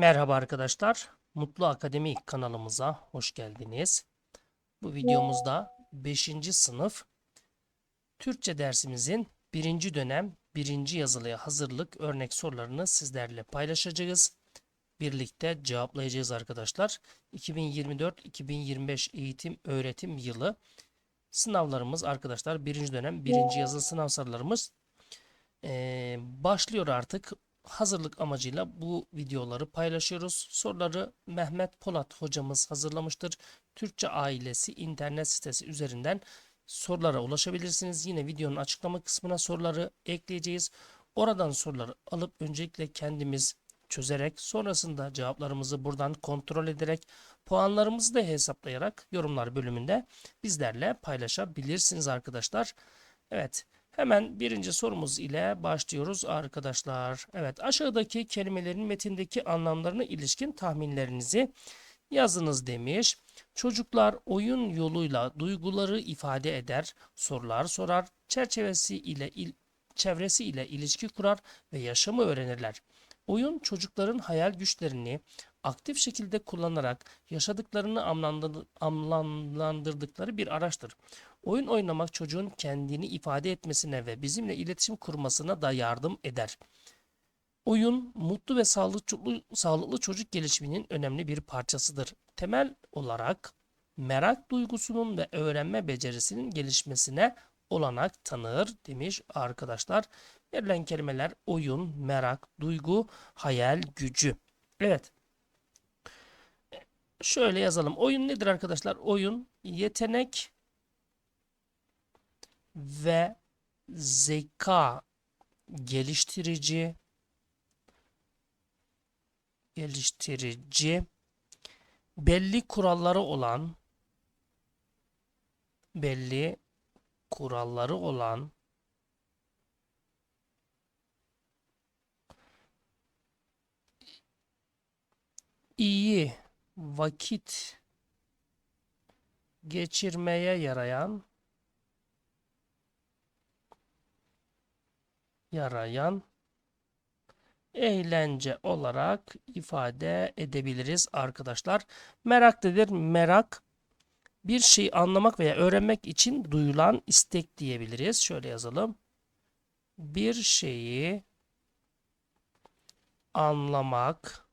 Merhaba arkadaşlar. Mutlu Akademi kanalımıza hoş geldiniz. Bu videomuzda 5. sınıf Türkçe dersimizin 1. dönem 1. yazılıya hazırlık örnek sorularını sizlerle paylaşacağız. Birlikte cevaplayacağız arkadaşlar. 2024-2025 eğitim öğretim yılı sınavlarımız arkadaşlar 1. dönem 1. yazılı sınav sorularımız eee, başlıyor artık hazırlık amacıyla bu videoları paylaşıyoruz. Soruları Mehmet Polat hocamız hazırlamıştır. Türkçe Ailesi internet sitesi üzerinden sorulara ulaşabilirsiniz. Yine videonun açıklama kısmına soruları ekleyeceğiz. Oradan soruları alıp öncelikle kendimiz çözerek sonrasında cevaplarımızı buradan kontrol ederek puanlarımızı da hesaplayarak yorumlar bölümünde bizlerle paylaşabilirsiniz arkadaşlar. Evet. Hemen birinci sorumuz ile başlıyoruz arkadaşlar. Evet aşağıdaki kelimelerin metindeki anlamlarına ilişkin tahminlerinizi yazınız demiş. Çocuklar oyun yoluyla duyguları ifade eder, sorular sorar, çerçevesi ile il, çevresi ile ilişki kurar ve yaşamı öğrenirler. Oyun çocukların hayal güçlerini aktif şekilde kullanarak yaşadıklarını anlamlandır- anlamlandırdıkları bir araçtır. Oyun oynamak çocuğun kendini ifade etmesine ve bizimle iletişim kurmasına da yardım eder. Oyun, mutlu ve sağlıklı, sağlıklı çocuk gelişiminin önemli bir parçasıdır. Temel olarak merak duygusunun ve öğrenme becerisinin gelişmesine olanak tanır demiş arkadaşlar. Verilen kelimeler oyun, merak, duygu, hayal, gücü. Evet. Şöyle yazalım. Oyun nedir arkadaşlar? Oyun yetenek ve zeka geliştirici geliştirici belli kuralları olan belli kuralları olan iyi vakit geçirmeye yarayan yarayan eğlence olarak ifade edebiliriz arkadaşlar. Merak nedir? Merak bir şeyi anlamak veya öğrenmek için duyulan istek diyebiliriz. Şöyle yazalım. Bir şeyi anlamak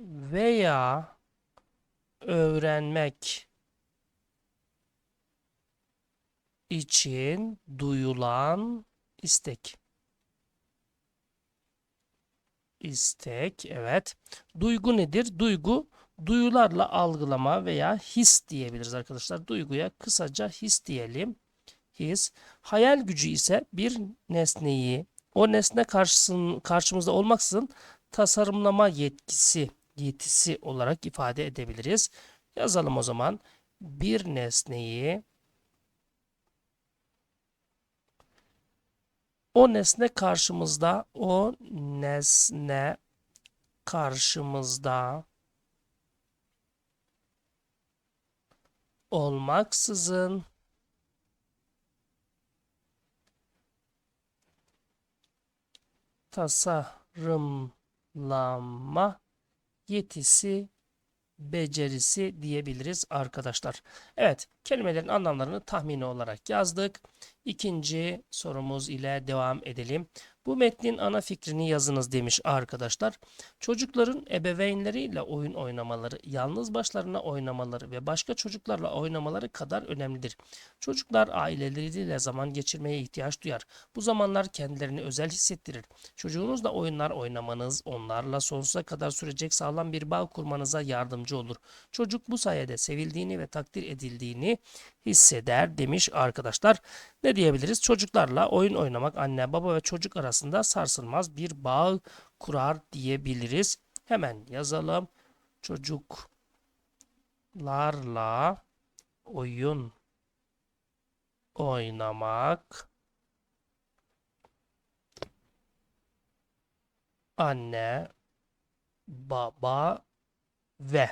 veya öğrenmek için duyulan istek. İstek, evet. Duygu nedir? Duygu, duyularla algılama veya his diyebiliriz arkadaşlar. Duyguya kısaca his diyelim. His. Hayal gücü ise bir nesneyi, o nesne karşısın, karşımızda olmaksızın tasarımlama yetkisi, yetisi olarak ifade edebiliriz. Yazalım o zaman. Bir nesneyi O nesne karşımızda, o nesne karşımızda olmaksızın tasarımlama yetisi becerisi diyebiliriz arkadaşlar. Evet, kelimelerin anlamlarını tahmini olarak yazdık. İkinci sorumuz ile devam edelim. Bu metnin ana fikrini yazınız demiş arkadaşlar. Çocukların ebeveynleriyle oyun oynamaları, yalnız başlarına oynamaları ve başka çocuklarla oynamaları kadar önemlidir. Çocuklar aileleriyle zaman geçirmeye ihtiyaç duyar. Bu zamanlar kendilerini özel hissettirir. Çocuğunuzla oyunlar oynamanız, onlarla sonsuza kadar sürecek sağlam bir bağ kurmanıza yardımcı olur. Çocuk bu sayede sevildiğini ve takdir edildiğini hisseder demiş arkadaşlar. Ne diyebiliriz? Çocuklarla oyun oynamak anne, baba ve çocuk arasında sarsılmaz bir bağ kurar diyebiliriz. Hemen yazalım. Çocuklarla oyun oynamak anne, baba ve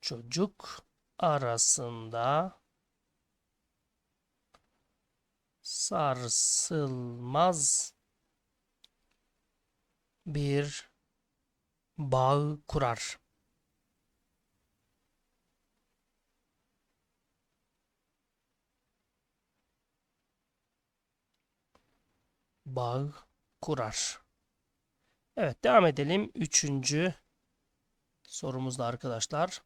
çocuk arasında sarsılmaz bir bağ kurar. Bağ kurar. Evet devam edelim. Üçüncü sorumuzda arkadaşlar.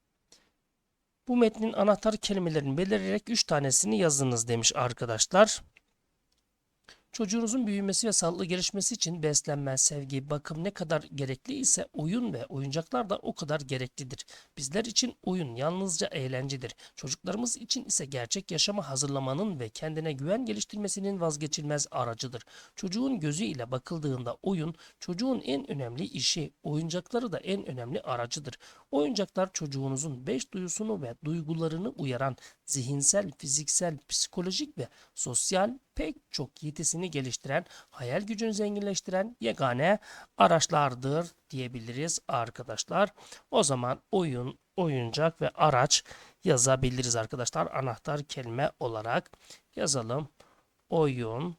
Bu metnin anahtar kelimelerini belirleyerek 3 tanesini yazınız demiş arkadaşlar. Çocuğunuzun büyümesi ve sağlıklı gelişmesi için beslenme, sevgi, bakım ne kadar gerekli ise oyun ve oyuncaklar da o kadar gereklidir. Bizler için oyun yalnızca eğlencedir. Çocuklarımız için ise gerçek yaşama hazırlamanın ve kendine güven geliştirmesinin vazgeçilmez aracıdır. Çocuğun gözü ile bakıldığında oyun çocuğun en önemli işi, oyuncakları da en önemli aracıdır. Oyuncaklar çocuğunuzun beş duyusunu ve duygularını uyaran zihinsel, fiziksel, psikolojik ve sosyal pek çok yetisini geliştiren, hayal gücünü zenginleştiren yegane araçlardır diyebiliriz arkadaşlar. O zaman oyun, oyuncak ve araç yazabiliriz arkadaşlar. Anahtar kelime olarak yazalım. Oyun,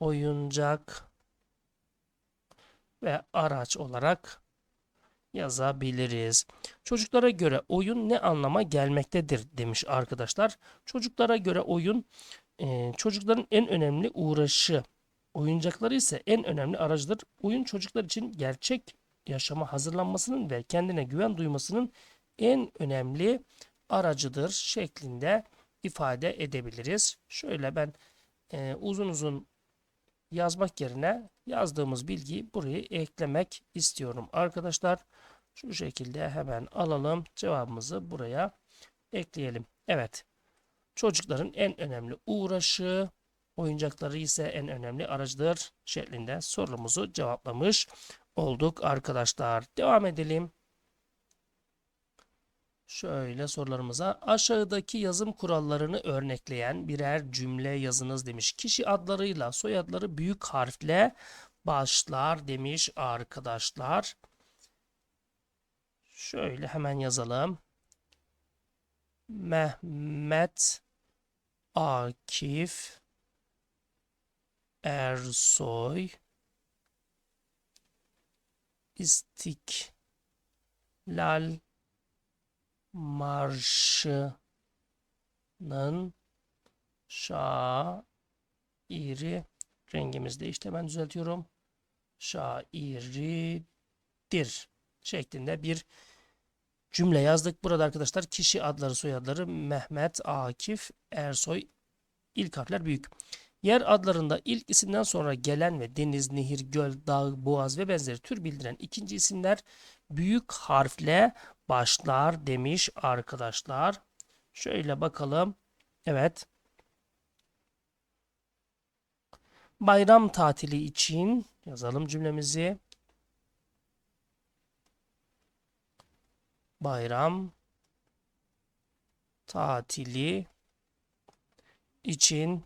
oyuncak ve araç olarak yazabiliriz. Çocuklara göre oyun ne anlama gelmektedir demiş arkadaşlar. Çocuklara göre oyun e, çocukların en önemli uğraşı. Oyuncakları ise en önemli aracıdır. Oyun çocuklar için gerçek yaşama hazırlanmasının ve kendine güven duymasının en önemli aracıdır şeklinde ifade edebiliriz. Şöyle ben e, uzun uzun yazmak yerine yazdığımız bilgiyi buraya eklemek istiyorum arkadaşlar. Şu şekilde hemen alalım cevabımızı buraya ekleyelim. Evet çocukların en önemli uğraşı oyuncakları ise en önemli aracıdır şeklinde sorumuzu cevaplamış olduk arkadaşlar. Devam edelim. Şöyle sorularımıza aşağıdaki yazım kurallarını örnekleyen birer cümle yazınız demiş. Kişi adlarıyla soyadları büyük harfle başlar demiş arkadaşlar. Şöyle hemen yazalım. Mehmet Akif Ersoy İstiklal Marşı'nın şairi rengimiz değişti hemen düzeltiyorum. Şairidir şeklinde bir cümle yazdık. Burada arkadaşlar kişi adları soyadları Mehmet, Akif, Ersoy ilk harfler büyük. Yer adlarında ilk isimden sonra gelen ve deniz, nehir, göl, dağ, boğaz ve benzeri tür bildiren ikinci isimler büyük harfle başlar demiş arkadaşlar. Şöyle bakalım. Evet. Bayram tatili için yazalım cümlemizi. Bayram tatili için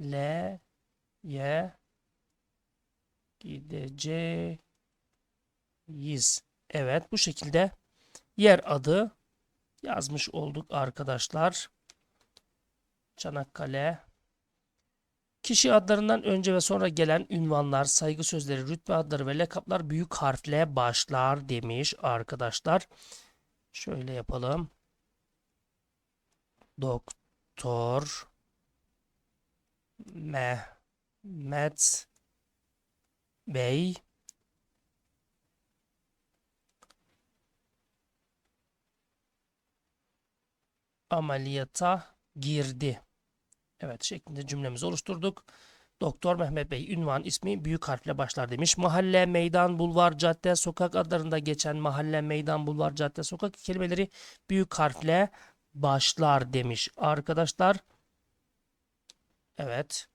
Çanakkale'ye gideceğiz. Evet bu şekilde yer adı yazmış olduk arkadaşlar. Çanakkale Kişi adlarından önce ve sonra gelen ünvanlar, saygı sözleri, rütbe adları ve lakaplar büyük harfle başlar demiş arkadaşlar. Şöyle yapalım. Doktor Mehmet Bey ameliyata girdi. Evet şeklinde cümlemizi oluşturduk. Doktor Mehmet Bey ünvan ismi büyük harfle başlar demiş. Mahalle, meydan, bulvar, cadde, sokak adlarında geçen mahalle, meydan, bulvar, cadde, sokak kelimeleri büyük harfle başlar demiş. Arkadaşlar evet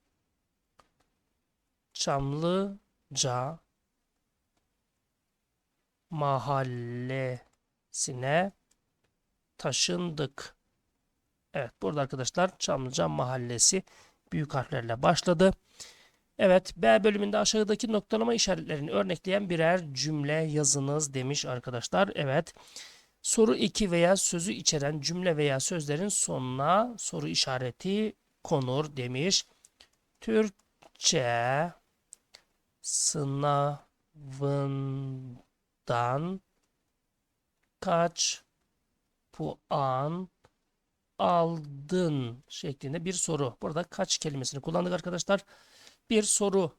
Çamlıca mahallesine taşındık. Evet burada arkadaşlar Çamlıca Mahallesi büyük harflerle başladı. Evet B bölümünde aşağıdaki noktalama işaretlerini örnekleyen birer cümle yazınız demiş arkadaşlar. Evet Soru 2 veya sözü içeren cümle veya sözlerin sonuna soru işareti konur demiş. Türkçe sınavından kaç puan aldın şeklinde bir soru. Burada kaç kelimesini kullandık arkadaşlar. Bir soru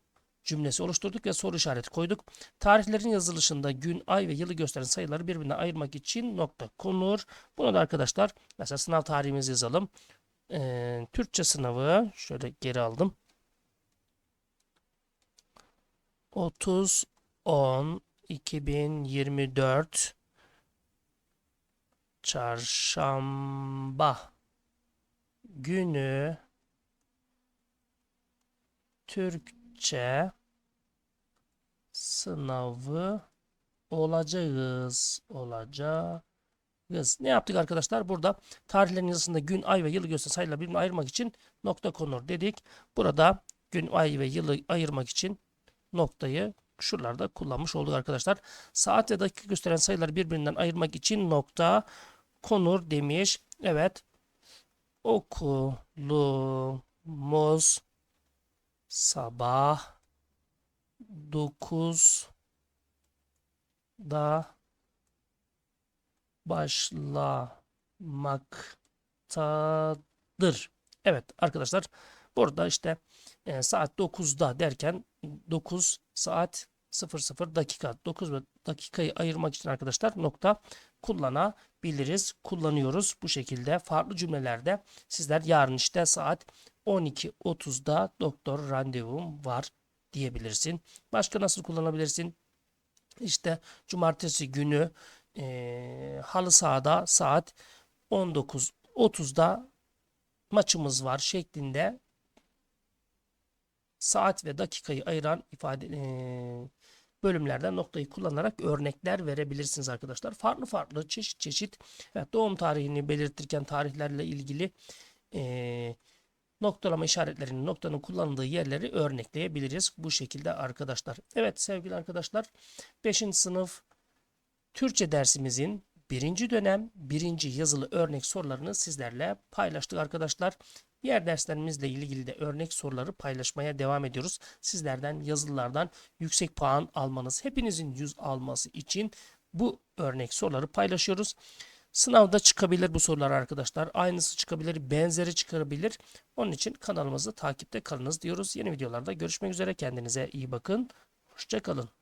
cümlesi oluşturduk ve soru işareti koyduk. Tarihlerin yazılışında gün, ay ve yılı gösteren sayıları birbirine ayırmak için nokta konur. Bunu da arkadaşlar mesela sınav tarihimizi yazalım. Ee, Türkçe sınavı şöyle geri aldım. 30 10 2024 Çarşamba günü Türkçe sınavı olacağız. Ne yaptık arkadaşlar? Burada tarihlerin yazısında gün, ay ve yılı gösteren sayılar birbirine ayırmak için nokta konur dedik. Burada gün, ay ve yılı ayırmak için noktayı şuralarda kullanmış olduk arkadaşlar. Saat ve dakika gösteren sayıları birbirinden ayırmak için nokta konur demiş. Evet. Okulumuz sabah 9'da başlamaktadır. Evet arkadaşlar burada işte e, saat 9'da derken 9 saat 00 dakika 9 dakikayı ayırmak için arkadaşlar nokta kullanabiliriz. Kullanıyoruz bu şekilde farklı cümlelerde sizler yarın işte saat 12.30'da doktor randevum var diyebilirsin. Başka nasıl kullanabilirsin? İşte cumartesi günü e, halı sahada saat 19.30'da maçımız var şeklinde saat ve dakikayı ayıran ifade e, bölümlerden noktayı kullanarak örnekler verebilirsiniz arkadaşlar. Farklı farklı çeşit çeşit evet, doğum tarihini belirtirken tarihlerle ilgili e, noktalama işaretlerinin noktanın kullanıldığı yerleri örnekleyebiliriz bu şekilde arkadaşlar. Evet sevgili arkadaşlar 5. sınıf Türkçe dersimizin birinci dönem birinci yazılı örnek sorularını sizlerle paylaştık arkadaşlar. Diğer derslerimizle ilgili de örnek soruları paylaşmaya devam ediyoruz. Sizlerden yazılılardan yüksek puan almanız, hepinizin 100 alması için bu örnek soruları paylaşıyoruz. Sınavda çıkabilir bu sorular arkadaşlar. Aynısı çıkabilir, benzeri çıkabilir. Onun için kanalımızı takipte kalınız diyoruz. Yeni videolarda görüşmek üzere. Kendinize iyi bakın. Hoşçakalın.